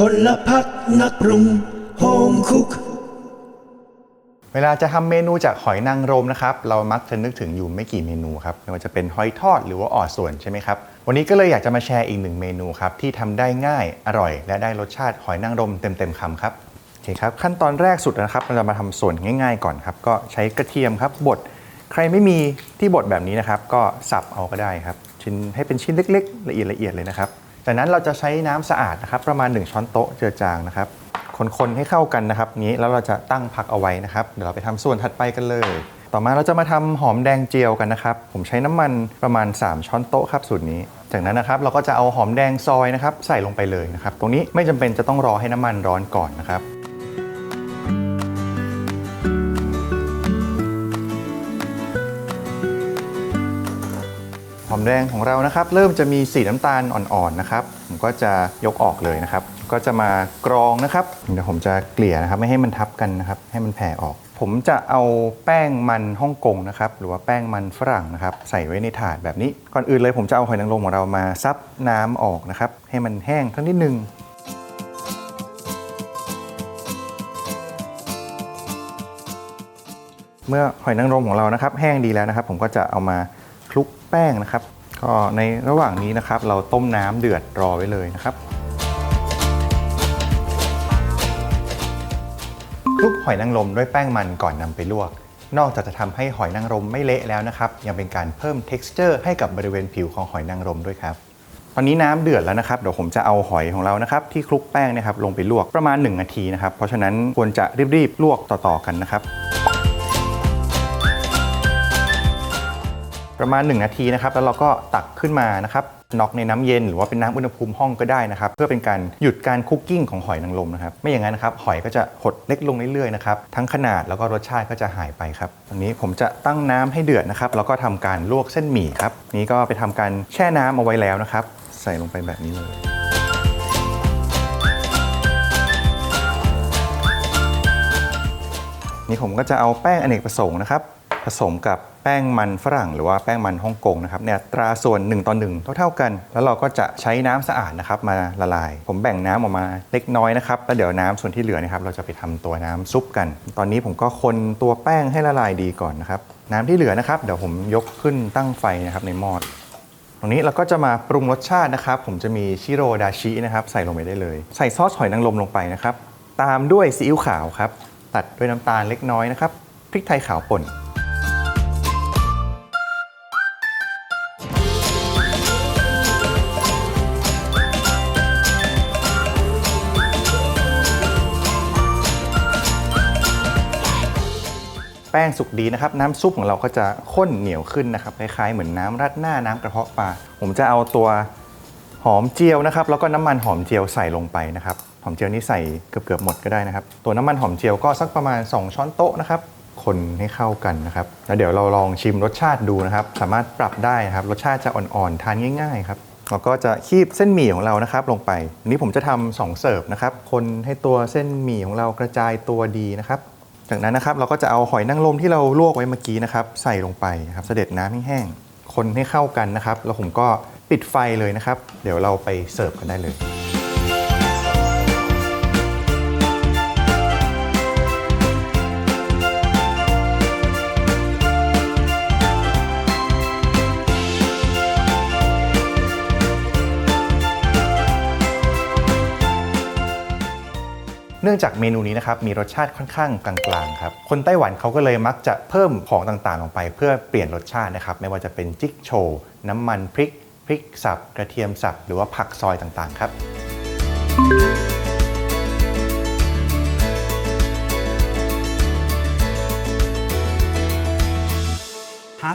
พลพักนักปรุงโฮมคุก เวลาจะทำเมนูจากหอยนางรมนะครับ เรามักจะนึกถึงอยู่ไม่กี่เมนูครับไม่ว่าจะเป็นหอยทอดหรือว่าอ่อส่วนใช่ไหมครับ วันนี้ก็เลยอยากจะมาแชร์อีกหนึ่งเมนูครับ ที่ทำได้ง่ายอร่อย และได้รสชาติหอยนางรมเต็มๆคำครับโอเคครับ ขั้นตอนแรกสุดนะครับ เราจะมาทำส่วนง่าย ๆ ก่อนครับ ก็ใช้กระเทียมครับบดใครไม่มีที่บดแบบนี้นะครับ ก็สับเอาก็ได้ครับชิ้นให้เป็นชิ้นเล็ก ๆ ละเอียดละเอียดเลยนะครับ จากนั้นเราจะใช้น้ำสะอาดนะครับประมาณ 1 ช้อนโต๊ะเจือจางนะครับคนๆให้เข้ากันนะครับนี้แล้วเราจะตั้งพักเอาไว้นะครับเดี๋ยวเราไปทำส่วนถัดไปกันเลย ต่อมาเราจะมาทำหอมแดงเจียวกันนะครับ ผมใช้น้ำมันประมาณ 3 ช้อนโต๊ะครับสูตรนี้ จากนั้นนะครับเราก็จะเอาหอมแดงซอยนะครับใส่ลงไปเลยนะครับตรงนี้ไม่จำเป็นจะต้องรอให้น้ำมันร้อนก่อนนะครับ อมแดงของเรานะครับ เริ่มจะมีสีน้ำตาลอ่อนๆนะครับ ผมก็จะยกออกเลยนะครับ ก็จะมากรองนะครับเดี๋ยวผมจะเกลี่ยนะครับ ไม่ให้มันทับกันนะครับ ให้มันแผ่ออก ผมจะเอาแป้งมันฮ่องกงนะครับ หรือว่าแป้งมันฝรั่งนะครับ ใส่ไว้ในถาดแบบนี้ ก่อนอื่นเลยผมจะเอาหอยนางรมของเรามาซับน้ำออกนะครับ ให้มันแห้งทั้งนิดนึงเมื่อหอยนางรมของเรานะครับ แห้งดีแล้วนะครับ ผมก็จะเอามา ลุกแป้งนะครับ ก็ในระหว่างนี้นะครับ เราต้มน้ำเดือดรอไว้เลยนะครับคลุกหอยนางรมด้วยแป้งมันก่อนนำไปลวก นอกจากจะทำให้หอยนางรมไม่เละแล้วนะครับ ยังเป็นการเพิ่ม texture ให้กับบริเวณผิวของหอยนางรมด้วยครับตอนนี้น้ำเดือดแล้วนะครับเดี๋ยวผมจะเอาหอยของเรานะครับที่คลุกแป้งนะครับลงไปลวกประมาณ 1 นาทีนะครับเพราะฉะนั้นควรจะรีบๆลวกต่อๆกันนะครับ ประมาณ 1 นาทีนะครับ แล้วเราก็ตักขึ้นมานะครับน็อกในน้ำเย็นหรือว่าเป็นน้ำอุณหภูมิห้องก็ได้นะครับ เพื่อเป็นการหยุดการคุกกิ้งของหอยนางรมนะครับ ไม่อย่างนั้นนะครับ หอยก็จะหดเล็กลงเรื่อยๆนะครับทั้งขนาดแล้วก็รสชาติก็จะหายไปครับตอนนี้ผมจะตั้งน้ำให้เดือดนะครับ แล้วก็ทำการลวกเส้นหมี่ครับนี้ก็ไปทำการแช่น้ำเอาไว้แล้วนะครับ ใส่ลงไปแบบนี้เลยนี่ผมก็จะเอาแป้งอเนกประสงค์นะครับ ผสมกับแป้งมันฝรั่งหรือว่าแป้งมันฮ่องกงนะครับเนี่ยตราส่วน 1 ต่อ 1 เท่าๆกัน แล้วเราก็จะใช้น้ำสะอาดนะครับมาละลาย ผมแบ่งน้ำออกมาเล็กน้อยนะครับแล้วเดี๋ยวน้ำส่วนที่เหลือนะครับเราจะไปทำตัวน้ำซุปกัน ตอนนี้ผมก็คนตัวแป้งให้ละลายดีก่อนนะครับน้ำที่เหลือนะครับเดี๋ยวผมยกขึ้นตั้งไฟนะครับในหม้อตรงนี้เราก็จะมาปรุงรสชาตินะครับ ผมจะมีชิโรดาชินะครับใส่ลงไปได้เลย ใส่ซอสหอยนางรมลงไปนะครับตามด้วยซีอิ๊วขาวครับตัดด้วยน้ำตาลเล็กน้อยนะครับพริกไทยขาวป่น ป้งสุกดีนะครับน้ำซุปของเราก็จะข้นเหนียวขึ้นนะครับคล้ายๆเหมือนน้ำราดหน้าน้ำกระเพาะปลาผมจะเอาตัวหอมเจียวนะครับแล้วก็น้ำมันหอมเจียวใส่ลงไปนะครับหอมเจียวนี่ใส่เกือบๆหมดก็ได้นะครับ ตัวน้ำมันหอมเจียวก็สักประมาณ 2 ช้อนโต๊ะนะครับคนให้เข้ากันนะครับแล้วเดี๋ยวเราลองชิมรสชาติดูนะครับ สามารถปรับได้นะครับรสชาติจะอ่อนๆทานง่ายๆครับเราก็จะคีบเส้นหมี่ของเรานะครับลงไปอันนี้ผมจะทำสองเสิร์ฟนะครับ คนให้ตัวเส้นหมี่ของเรากระจายตัวดีนะครับ จากนั้นนะครับเราก็จะเอาหอยนางรมที่เราลวกไว้เมื่อกี้นะครับใส่ลงไปนะครับเสด็จน้ำให้แห้งคนให้เข้ากันนะครับ แล้วผมก็ปิดไฟเลยนะครับ เดี๋ยวเราไปเสิร์ฟกันได้เลย นื่องจากเมนูนี้นะครับมีรสชาติค่อนข้างกลางๆครับคนไต้หวันเขาก็เลยมักจะเพิ่มของต่างๆลงไป เพื่อเปลี่ยนรสชาตินะครับไม่ว่าจะเป็นจิ๊กโชว์น้ำมันพริกพริกสับ กระเทียมสับ หรือว่าผักซอยต่างๆ ครับ